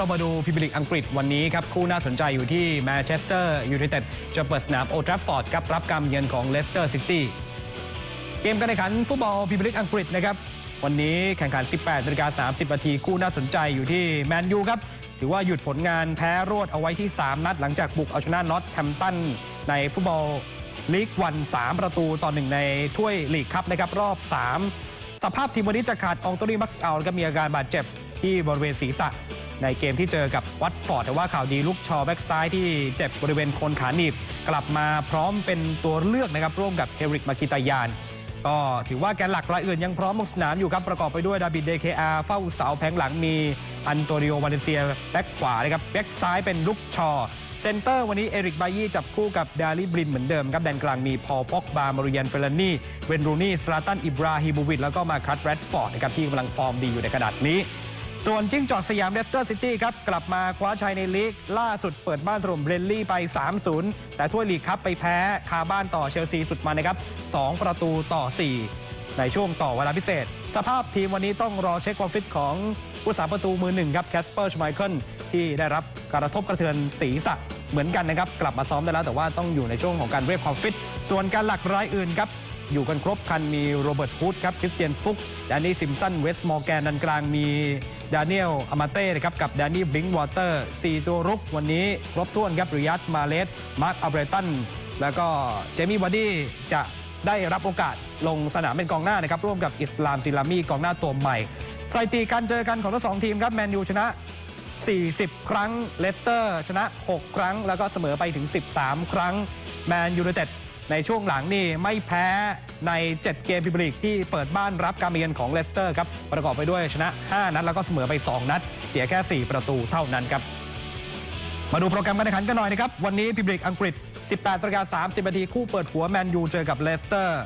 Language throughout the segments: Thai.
เรามาดูพรีเมียร์ลีกอังกฤษวันนี้ครับ คู่น่าสนใจอยู่ที่แมนเชสเตอร์ยูไนเต็ดจะเปิดสนามโอทราฟฟอร์ดกับรับการเยือนของเลสเตอร์ซิตี้เกมการแข่งขันฟุตบอลพรีเมียร์ลีกอังกฤษนะครับ วันนี้แข่งขัน 18นาฬิกา30นาทีคู่น่าสนใจอยู่ที่แมนยูครับถือว่าหยุดผลงานแพ้รวดเอาไว้ที่ 3 นัดหลังจากบุกเอาชนะน็อตแฮมตันในฟุตบอลลีกวัน 3 ประตูต่อหนึ่งในถ้วยลีกครับนะครับรอบ 3 สภาพทีมวันนี้จะขาดอองโตนีมักซ์เอัลก็มีอาการบาดเจ็บที่บริเวณศีรษะ ในเกมที่เจอกับวัตฟอร์ดแต่ว่าข่าวดีลูกชอแบ็กซ้ายที่เจ็บบริเวณโคนขาหนีบกลับมาพร้อมเป็นตัวเลือกนะครับร่วมกับเฮริกมากิตายานก็ถือว่าแกนหลักรายอื่นยังพร้อมลงสนามอยู่ครับประกอบไปด้วยดาบิดเดเคอาเฝ้าเสาแผงหลังมีอันโตนิโอวาเลนเซียแบ็กขวานะครับแบ็กซ้ายเป็นลูกชอเซนเตอร์วันนี้เอริกบายี่จับคู่กับดาริบรินเหมือนเดิมครับแดนกลางมีพอลป็อกบามาริยันเฟลนี่เวนรูนี่สลาตันอิบราฮิโมวิชแล้วก็มาคัตแรดฟอร์ดนะครับที่กำลังฟอร์มดีอยู่ในขนาดนี้ ส่วนจิ้งจอกสยามเลสเตอร์ซิตี้ครับกลับมาคว้าชัยในลีก ล่าสุดเปิดบ้านถล่มเบรนลี่ไป 3-0 แต่ถ้วยลีกครับไปแพ้คาบ้านต่อเชลซีสุดมันนะครับ 2 ประตูต่อ 4 ในช่วงต่อเวลาพิเศษ สภาพทีมวันนี้ต้องรอเช็คความฟิตของผู้สาประตูมือหนึ่งครับแคสเปอร์ชไมเคิลที่ได้รับกระทบกระเทือนศีรษะเหมือนกันนะครับ กลับมาซ้อมได้แล้วแต่ว่าต้องอยู่ในช่วงของการเรียกความฟิต ส่วนการหลักรายอื่นครับ อยู่กันครบคันมีโรเบิร์ตฮูดครับคริสเตียนฟุกแดนนี่ซิมสันเวสต์มอร์แกนดันกลางมีดานิเอลอามาเต้นะครับกับแดนนี่บิงวอเตอร์สี่ตัวรุกวันนี้ครบถ้วนครับริยัตมาเลสมาร์คอับเรตันแล้วก็เจมี่วาร์ดี้จะได้รับโอกาสลงสนามเป็นกองหน้านะครับร่วมกับอิสลามซิลามีกองหน้าตัวใหม่สถิติการเจอกันของทั้งสองทีมครับแมนยูชนะ 40 ครั้งเลสเตอร์ ชนะ 6 ครั้ง แล้วก็เสมอไปถึง 13 ครั้งแมนยูไนเต็ด ในช่วงหลังนี่ไม่แพ้ใน 7 เกมพรีเมียร์ลีกที่เปิดบ้านรับการมาเยือนของเลสเตอร์ครับประกอบไปด้วยชนะ 5 นัดแล้วก็เสมอไป 2 นัด เสียแค่ 4 ประตูเท่านั้นครับมาดูโปรแกรมการแข่งขันกันหน่อยนะครับ วันนี้พรีเมียร์ลีกอังกฤษ 18นาฬิกา30นาทีคู่เปิดหัวแมนยูเจอกับเลสเตอร์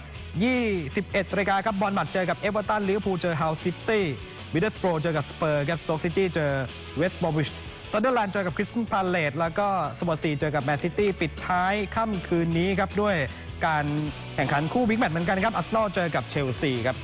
21นาฬิกาครับบอลมัดเจอกับเอเวอร์ตันลิเวอร์พูลเจอเฮาซิตี้มิดเดสโปรเจอกับสเปอร์ครับสโต๊กซิตี้เจอเวสต์บอวิช ซันเดอร์แลนด์เจอกับคริสตันพาเลตแล้วก็สวอตซีเจอกับแมนซิตี้ปิดท้ายค่ำคืนนี้ครับ ด้วยการแข่งขันคู่บิ๊กแมตช์เหมือนกันครับอาร์เซนอลเจอกับเชลซีครับ